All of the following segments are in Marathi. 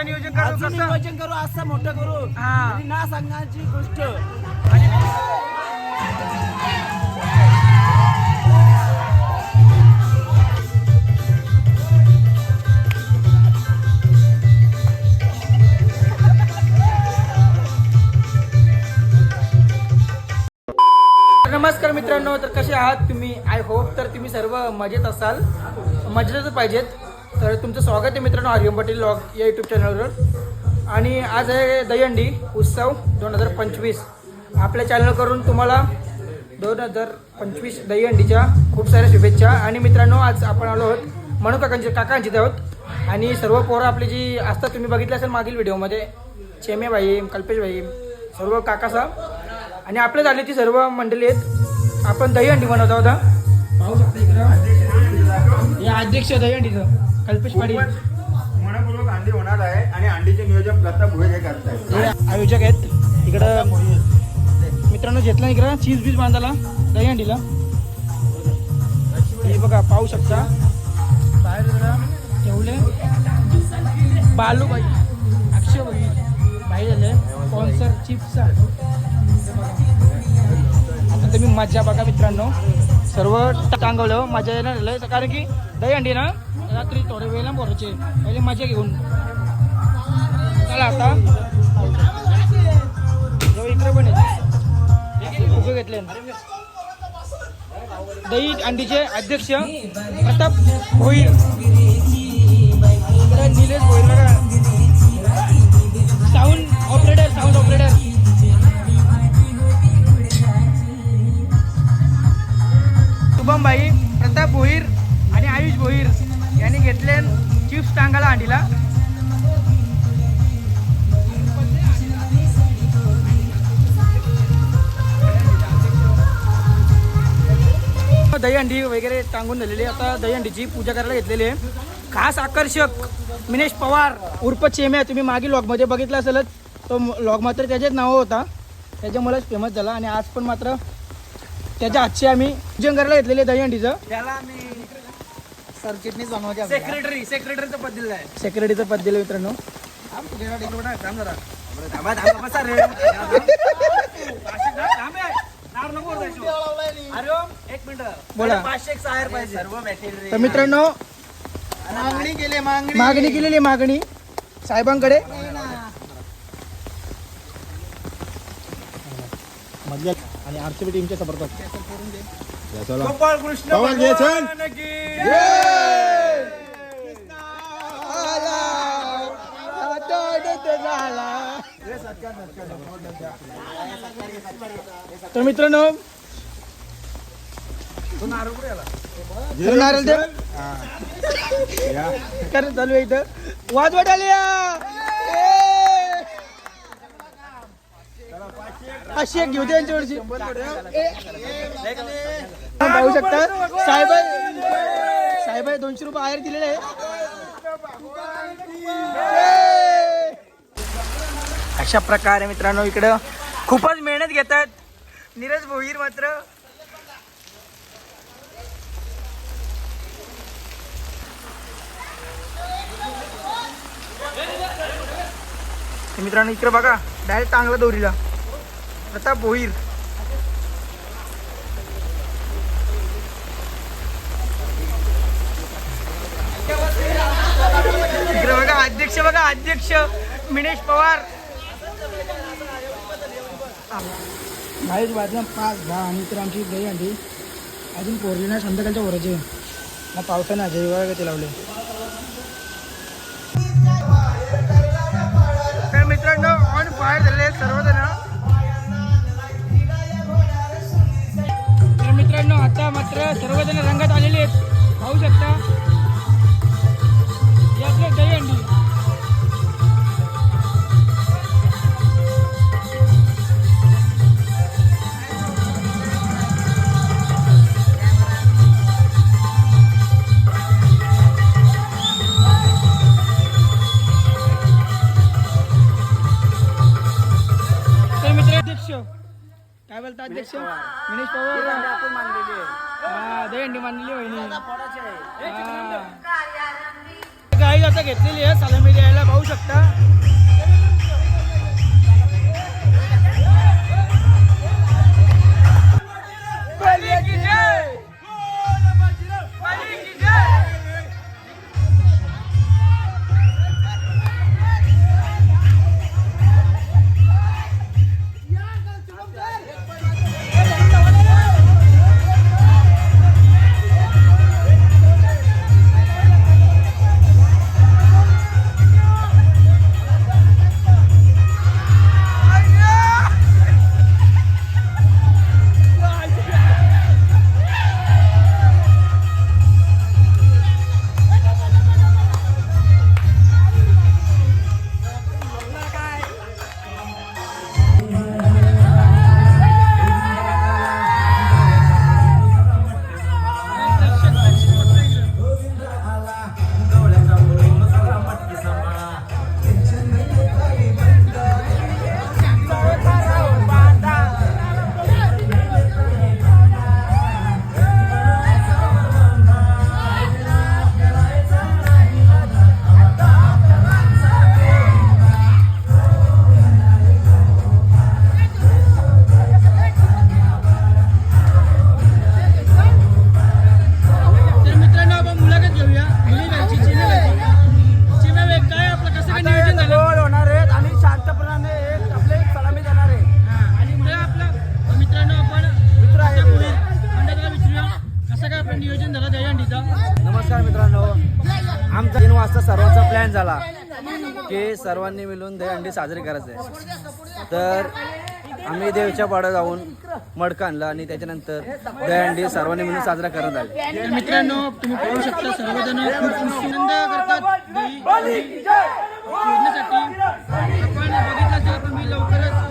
मोठं नियोजन करू अजून कसं? नियोजन करू असं मोठं करू. हा. आणि ना सांगण्याची गोष्ट. नमस्कार मित्रांनो तर कसे आहात तुम्ही? आय होप तर तुम्ही सर्व मजेत असाल. मजेतच पाहिजेत. तर तुमचं स्वागत आहे मित्रांनो हरिओम पाटील लॉग या यूट्यूब चॅनलवर आणि आज आहे दहीहंडी उत्सव दोन हजार पंचवीस. आपल्या चॅनलकडून तुम्हाला दोन हजार पंचवीस दहीहंडीच्या खूप साऱ्या शुभेच्छा. आणि मित्रांनो आज आपण आलो आहोत म्हणू काकांची काकांचे आहोत. आणि सर्व पोरं आपली जी असतात तुम्ही बघितलं असेल मागील व्हिडिओमध्ये चेमे भाई कल्पेश भाई सर्व काकासा आणि आपल्या झाली ती सर्व मंडळी आहेत. आपण दहीहंडी बनवत आहोत पाहू शकता इकडं. हे अध्यक्ष दहीहंडीचं. कल्पेश पाटील मनपूर्वक अंडी होणार आहे आणि अंडीचे नियोजन प्रताप भोयर हे करतायत. आयोजक आहेत. इकडं मित्रांनो घेतला इकडं चीज बीज बांधायला दहीहंडीला हे बघा पाहू शकता. ठेवले. बालूबाई अक्षय भाई भाई झाले स्पॉन्सर चिप्सचा आता तुम्ही मजा बघा मित्रांनो. सर्व टांगवलं मजा येणार कारण की दहीहंडी ना रात्री थोडे वेळेला बोलायचे पहिले मजा घेऊन. चला आता. इकडे पण येते घेतले. दही अंडीचे अध्यक्ष Pratap Bhoir. Nilesh Bhoir sound operator sound operator. Shubham भाई प्रताप भोईर आणि आयुष भोईर. यांनी घेतले चिप्स टांगाला अंडीला दहीहंडी वगैरे टांगून झालेली आता दहीहंडीची पूजा करायला घेतलेली आहे. खास आकर्षक मिनेश पवार उर्फ चेम्या तुम्ही मागील लॉगमध्ये बघितलं असेलच. तो लॉग मात्र त्याचेच नाव होता. त्याच्यामुळेच फेमस झाला आणि आज पण मात्र त्याच्या हातची आम्ही पूजन करायला घेतलेली आहे दहीहंडीचं. त्याला आम्ही बनवायची सेक्रेटरी सेक्रेटरीचं पद दिलं आहे. सेक्रेटरीचं पद दिलं मित्रांनो. एक मिनिट. बोला. पाचशे एक सहायर पाहिजे. सर्व मॅटेरियल तर मित्रांनो मागणी केली मागणी. मागणी केलेली आहे मागणी. साहेबांकडे. आणि आरसीबी टीमचे सपोर्ट गोपाळ कृष्ण भगवान की तर मित्रांनो तर नारळ दे कारण चालू आहे इथं वाजवट आली अशी एक घेऊ दे पाहू शकता. साहेब साहेब दोनशे रुपये आयर दिलेले आहे अशा प्रकारे मित्रांनो इकडं खूपच मेहनत घेतात नीरज भोईर मात्र. तर मित्रांनो इकडे बघा डायरेक्ट चांगला दोरीला. प्रताप भोईर. अध्यक्ष बघा अध्यक्ष मिनेश पवार. बाहेर वाजला पाच दहा आणि तर आमची गई अंडी अजून पोरली नाही संध्याकाळच्या वराचे ना पावसाने अजय ते लावले. तर मित्रांनो ऑन फायर झालेले आहेत सर्वजण. तर मित्रांनो आता मात्र सर्वजण रंगात आलेले आहेत. पाहू शकता. मिनेश पवार मिनेश पवार असं घेतलेली आहे. सलामी द्यायला पाहू शकता. सर्वांनी मिळून दहीहंडी साजरी करायचं आहे तर आम्ही देवीच्या पाड्या जाऊन मडका आणलं आणि त्याच्यानंतर दहीहंडी सर्वांनी मिळून साजरा करत आले. मित्रांनो तुम्ही पाहू शकता सर्वजण करतात आपण बघितलं लवकरच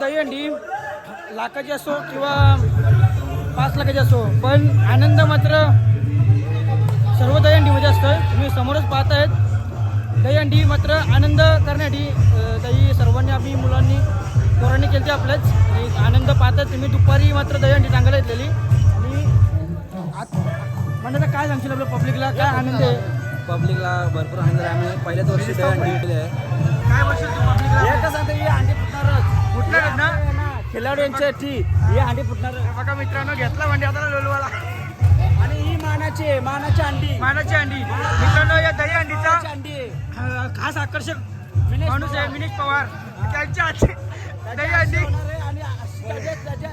दहीहंडी लाखाची असो किंवा पाच लाखाची असो पण आनंद मात्र सर्व दहीहंडीमध्ये असतं तुम्ही समोरच पाहतायत. दहीहंडी मात्र आनंद करण्यासाठी दही सर्वांनी आम्ही मुलांनी पोरांनी केली आपल्याच आनंद पाहतात तुम्ही. दुपारी मात्र दहीहंडी टांगायला घेतलेली आणि आत म्हणजे काय सांगशील आपल्या पब्लिकला? काय आनंद आहे? पब्लिकला भरपूर आनंद आहे. आम्ही पहिल्याच वर्षी दहीहंडी केली आहे. काय तू पब्लिकला? ही फुटणारच कुठल्या ना खिलाडूंसाठी ही अंडी फुटणार बघा मित्रांनो घेतला भांडी आता लोलवाला. आणि ही मानाची आहे, मानाची अंडी मानाची अंडी मित्रांनो या दही अंडीचा अंडी खास आकर्षक माणूस आहे विनेश पवार. त्यांच्या आजची दही अंडी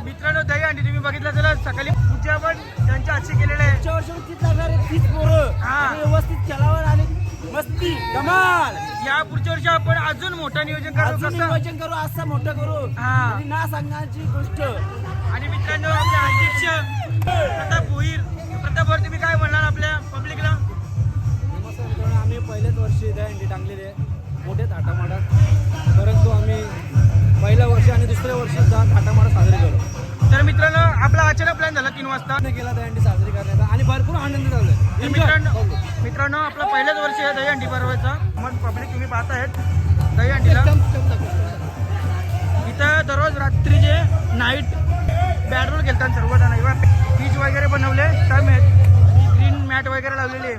मित्रांनो दही अंडी तुम्ही बघितलं तर सकाळी पूजा पण त्यांच्या आजची केलेलं आहे. वर्षी लागणार आहे तीच पोरं. व्यवस्थित खेळावर आणि मस्ती धमाल. या पुढच्या वर्षी आपण अजून मोठं नियोजन करू अजून कसं? नियोजन करू असं मोठं करू. हा. आणि ना सांगण्याची गोष्ट. आणि मित्रांनो आपले अध्यक्ष प्रताप भोईर प्रताप भोईर तुम्ही काय म्हणणार आपल्या पब्लिकला मित्रांनो आम्ही पहिल्याच वर्षी दहीहंडी टांगलेली आहे. मोठे थाटामाटात. परंतु आम्ही पहिल्या वर्षी आणि दुसऱ्या वर्षी सुद्धा थाटामाटात साजरी करू तर मित्रांनो आपला अचानक प्लॅन झाला तीन वाजता. केला दहीहंडी साजरी करण्याचा आणि भरपूर आनंद झाला. तर मित्रांनो मित्रांनो आपला पहिल्याच वर्षी आहे दहीहंडी भरवायचा. मग पब्लिक तुम्ही पाहतायत दहीहंडीला. इथं दररोज रात्रीचे नाईट बॅटबॉल खेळतात सर्वजण किंवा पीच वगैरे बनवले टर्म आहेत ग्रीन मॅट वगैरे लावलेली आहे.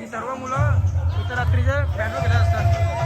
ही सर्व मुलं इथं रात्रीचे बॅटबॉल खेळत असतात.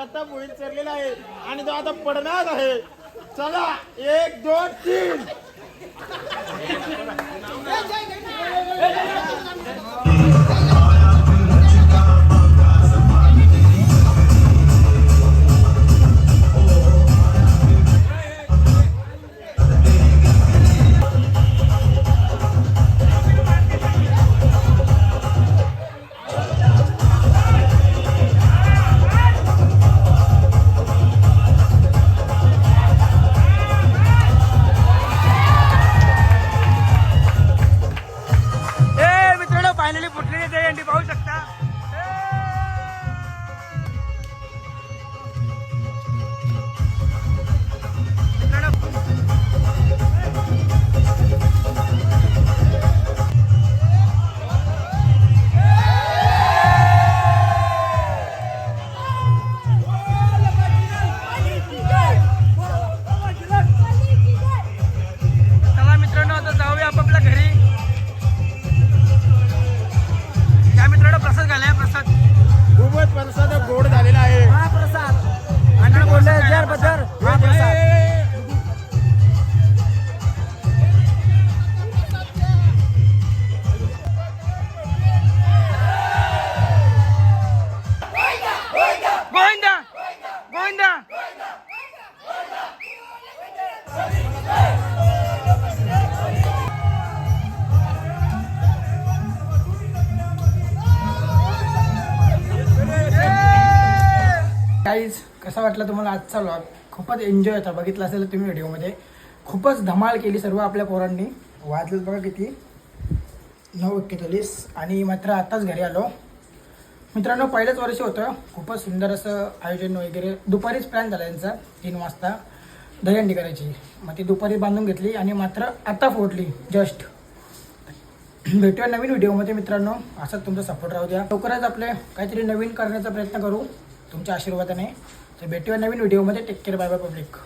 आता साजरा चरलेला आहे. आणि तो आता पडणार आहे. चला एक दोन तीन. गाईज कसा वाटला तुम्हाला आजचा व्लॉग खूपच एन्जॉय होता. बघितला असेल तुम्ही व्हिडिओमध्ये. खूपच धमाल केली सर्व आपल्या पोरांनी. वाजलेत बघा किती. नऊ एक्केचाळीस. आणि मात्र आताच घरी आलो. मित्रांनो पहिलंच वर्ष होतं. खूपच सुंदर असं आयोजन वगैरे. दुपारीच प्लॅन झाला यांचा तीन वाजता. दहीहंडी करायची. मग ती दुपारी बांधून घेतली आणि मात्र आता फोडली. जस्ट भेटूया नवीन व्हिडिओमध्ये मित्रांनो. असाच तुमचा सपोर्ट राहू द्या. लवकरच आपले काहीतरी नवीन करण्याचा प्रयत्न करू. तुमच्या आशीर्वादाने तर भेटूया नवीन व्हिडिओमध्ये. Take care bye bye public